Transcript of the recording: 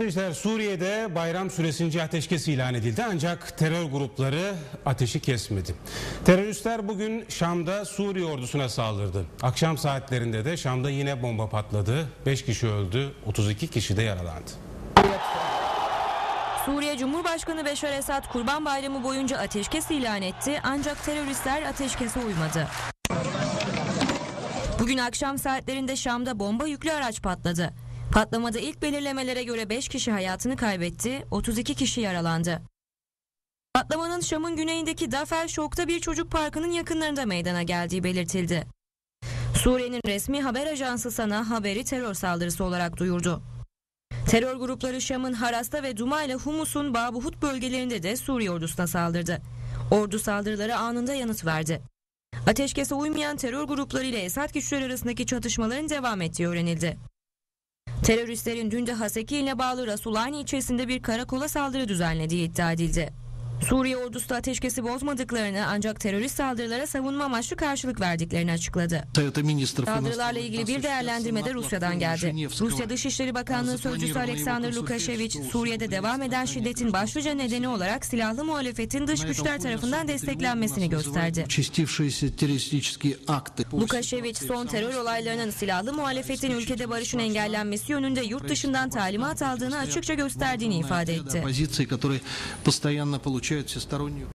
Arkadaşlar Suriye'de bayram süresince ateşkes ilan edildi ancak terör grupları ateşi kesmedi. Teröristler bugün Şam'da Suriye ordusuna saldırdı. Akşam saatlerinde de Şam'da yine bomba patladı. 5 kişi öldü, 32 kişi de yaralandı. Suriye Cumhurbaşkanı Beşar Esad Kurban Bayramı boyunca ateşkes ilan etti ancak teröristler ateşkese uymadı. Bugün akşam saatlerinde Şam'da bomba yüklü araç patladı. Patlamada ilk belirlemelere göre 5 kişi hayatını kaybetti, 32 kişi yaralandı. Patlamanın Şam'ın güneyindeki Dafer Şok'ta bir çocuk parkının yakınlarında meydana geldiği belirtildi. Suriye'nin resmi haber ajansı Sana haberi terör saldırısı olarak duyurdu. Terör grupları Şam'ın Haras'ta ve Duma ile Humus'un Babuhut bölgelerinde de Suriye ordusuna saldırdı. Ordu saldırılara anında yanıt verdi. Ateşkese uymayan terör grupları ile Esad güçleri arasındaki çatışmaların devam ettiği öğrenildi. Teröristlerin dün de Haseki ile bağlı Rasulani ilçesinde bir karakola saldırı düzenlediği iddia edildi. Suriye ordusu da ateşkesi bozmadıklarını ancak terörist saldırılara savunma amaçlı karşılık verdiklerini açıkladı. Saldırılarla ilgili bir değerlendirmede Rusya'dan geldi. Rusya Dışişleri Bakanlığı Sözcüsü Alexander Lukashevich, Suriye'de devam eden şiddetin başlıca nedeni olarak silahlı muhalefetin dış güçler tarafından desteklenmesini gösterdi. Lukashevich son terör olaylarının silahlı muhalefetin ülkede barışın engellenmesi yönünde yurt dışından talimat aldığını açıkça gösterdiğini ifade etti. получают всестороннюю